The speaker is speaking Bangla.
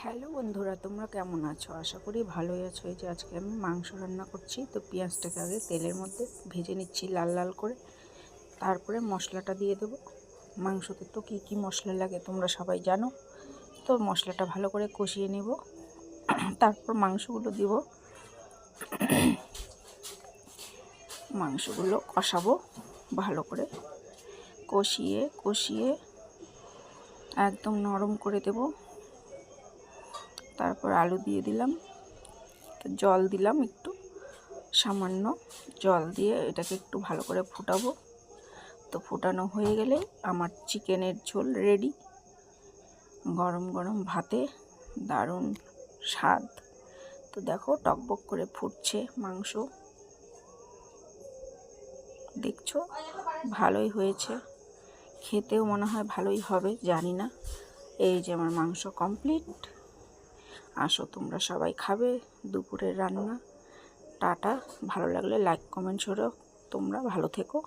হ্যালো বন্ধুরা, তোমরা কেমন আছো? আশা করি ভালোই আছো। এই যে আজকে আমি মাংস রান্না করছি, তো পেঁয়াজটাকে আগে তেলের মধ্যে ভেজে নিচ্ছি লাল লাল করে। তারপরে মশলাটা দিয়ে দেবো। মাংসতে তো কী কী মশলা লাগে তোমরা সবাই জানো। তো মশলাটা ভালো করে কষিয়ে নেব। তারপর মাংসগুলো দিব। মাংসগুলো কষাবো ভালো করে। কষিয়ে কষিয়ে একদম নরম করে দেবো। তারপর আলু দিয়ে দিলাম। জল দিলাম একটু, সামান্য জল দিয়ে এটাকে একটু ভালো করে ফুটাবো। তো ফুটানো হয়ে গেলে আমার চিকেনের ঝোল রেডি গরম গরম ভাতে দারুণ স্বাদ। তো দেখো টকবক করে ফুটছে মাংস। দেখছ? ভালোই হয়েছে। খেতেও মনে হয় ভালোই হবে, জানি না। এই যে আমার মাংস কমপ্লিট আসো, তোমরা সবাই খাবে দুপুরের রান্না। টাটা, ভালো লাগলে লাইক কমেন্ট ছড়ো তোমরা ভালো থেকো।